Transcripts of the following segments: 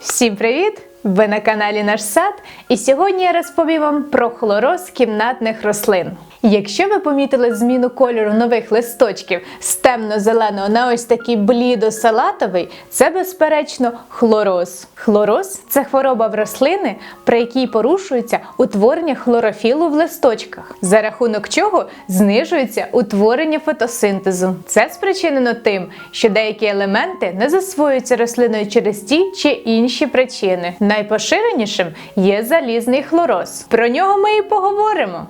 Всім привіт! Ви на каналі Наш Сад, і сьогодні я розповім вам про хлороз кімнатних рослин. Якщо ви помітили зміну кольору нових листочків з темно-зеленого на ось такий блідо-салатовий, це безперечно хлороз. Хлороз це хвороба в рослини, при якій порушується утворення хлорофілу в листочках, за рахунок чого знижується утворення фотосинтезу. Це спричинено тим, що деякі елементи не засвоюються рослиною через ті чи інші причини. Найпоширенішим є залізний хлороз. Про нього ми і поговоримо.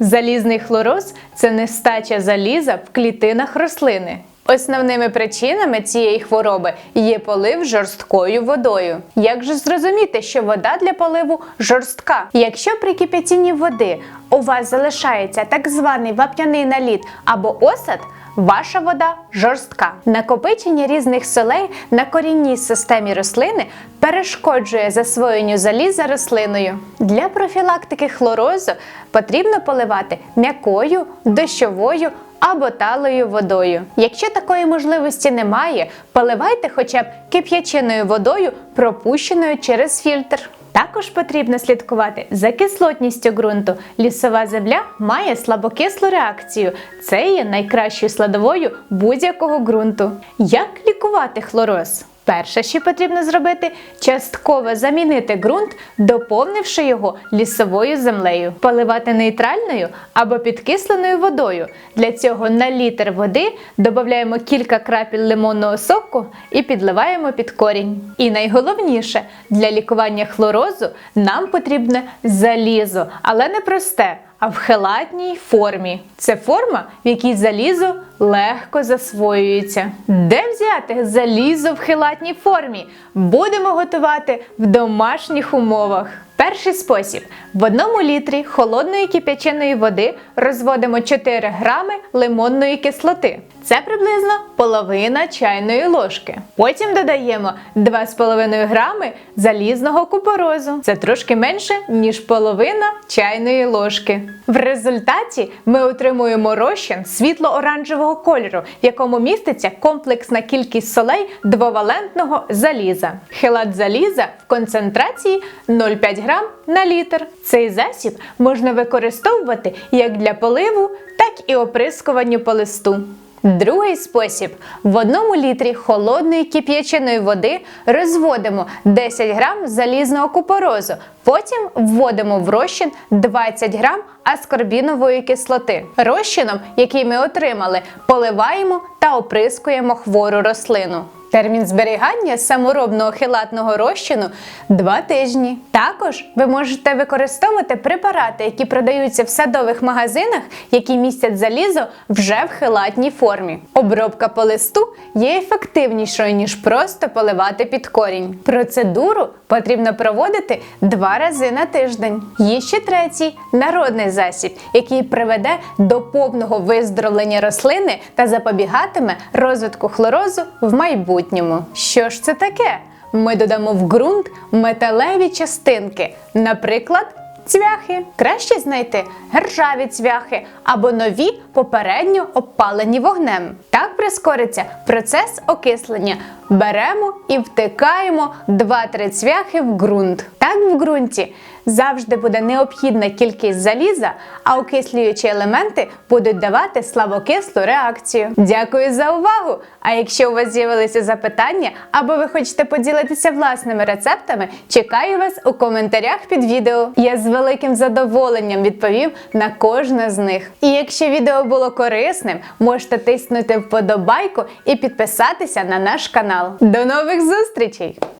Залізний хлороз це нестача заліза в клітинах рослини. Основними причинами цієї хвороби є полив жорсткою водою. Як же зрозуміти, що вода для поливу жорстка? Якщо при кипятінні води у вас залишається так званий вапняний наліт або осад, Ваша вода жорстка. Накопичення різних солей на корінній системі рослини перешкоджує засвоєнню заліза рослиною. Для профілактики хлорозу потрібно поливати м'якою, дощовою або талою водою. Якщо такої можливості немає, поливайте хоча б кип'яченою водою, пропущеною через фільтр. Також потрібно слідкувати за кислотністю ґрунту. Лісова земля має слабокислу реакцію. Це є найкращою складовою будь-якого ґрунту. Як лікувати хлороз? Перше, що потрібно зробити, частково замінити ґрунт, доповнивши його лісовою землею, поливати нейтральною або підкисленою водою. Для цього на літр води додаємо кілька крапель лимонного соку і підливаємо під корінь. І найголовніше для лікування хлорозу нам потрібне залізо, але не просте. А в хелатній формі. Це форма, в якій залізо легко засвоюється. Де взяти залізо в хелатній формі? Будемо готувати в домашніх умовах. Перший спосіб: в одному літрі холодної кип'яченої води розводимо 4 грами лимонної кислоти. Це приблизно половина чайної ложки. Потім додаємо 2,5 грами залізного купорозу. Це трошки менше, ніж половина чайної ложки. В результаті ми отримуємо розчин світло-оранжевого кольору, в якому міститься комплексна кількість солей двовалентного заліза. Хелат заліза в концентрації 0,5 грам на літр. Цей засіб можна використовувати як для поливу, так і оприскуванню по листу. Другий спосіб: в одному літрі холодної кип'яченої води розводимо 10 грам залізного купорозу, потім вводимо в розчин 20 грам аскорбінової кислоти. Розчином, який ми отримали, поливаємо та оприскуємо хвору рослину. Термін зберігання саморобного хилатного розчину 2 тижні. Також ви можете використовувати препарати, які продаються в садових магазинах, які містять залізо вже в хилатній формі. Обробка по листу є ефективнішою, ніж просто поливати під корінь. Процедуру потрібно проводити два рази на тиждень. Є ще третій народний засіб, який приведе до повного виздоровлення рослини та запобігатиме розвитку хлорозу в майбутньому. Що ж це таке? Ми додамо в ґрунт металеві частинки, наприклад. Цвяхи краще знайти ржаві цвяхи або нові попередньо обпалені вогнем. Так прискориться процес окислення. Беремо і втикаємо 2-3 цвяхи в ґрунт. Так в ґрунті завжди буде необхідна кількість заліза, а окислюючі елементи будуть давати слабокислу реакцію. Дякую за увагу! А якщо у вас з'явилися запитання або ви хочете поділитися власними рецептами, чекаю вас у коментарях під відео. Я з великим задоволенням відповім на кожне з них. І якщо відео було корисним, можете тиснути вподобайку і підписатися на наш канал. До нових зустрічей!